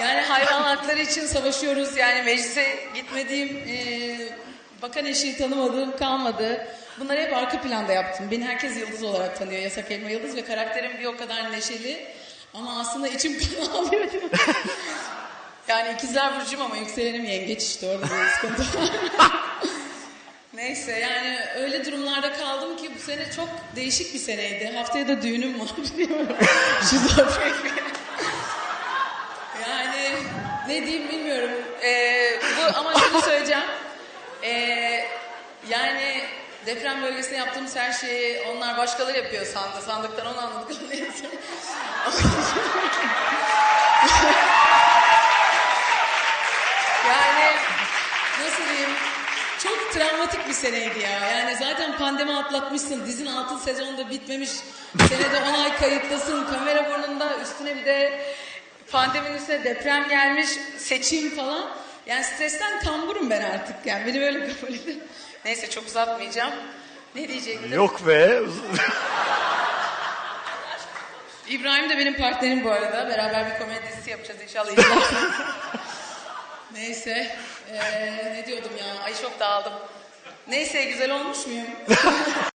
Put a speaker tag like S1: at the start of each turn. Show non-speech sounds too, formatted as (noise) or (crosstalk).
S1: Yani hayvan hakları için savaşıyoruz. Yani meclise gitmediğim, e, bakan eşiği tanımadığım kalmadı. Bunları hep arka planda yaptım. Beni herkes Yıldız olarak tanıyor. Yasak Elma Yıldız ve karakterim bir o kadar neşeli. Ama aslında içim (laughs) kan ağlıyor. yani ikizler burcum ama yükselenim yengeç işte orada bir sıkıntı. (laughs) Neyse yani öyle durumlarda kaldım ki bu sene çok değişik bir seneydi. Haftaya da düğünüm var biliyorum. (laughs) Yani ne diyeyim bilmiyorum. Ee, bu ama şunu söyleyeceğim. Ee, yani deprem bölgesinde yaptığımız her şeyi onlar başkaları yapıyor sandı. Sandıktan onu anladık. (laughs) Neyse. yani nasıl diyeyim? Çok travmatik bir seneydi ya. Yani zaten pandemi atlatmışsın. Dizin altın sezonda bitmemiş. Senede 10 ay kayıtlasın. Kamera burnunda üstüne bir de pandeminin üstüne deprem gelmiş. Seçim falan. Yani stresten kamburum ben artık. Yani beni böyle kabul edin. Neyse çok uzatmayacağım. Ne diyecektim?
S2: Yok be.
S1: İbrahim de benim partnerim bu arada. Beraber bir komedi dizisi yapacağız inşallah. (laughs) Neyse. Ee, ne diyordum ya? Ay çok dağıldım. Neyse güzel olmuş muyum? (laughs)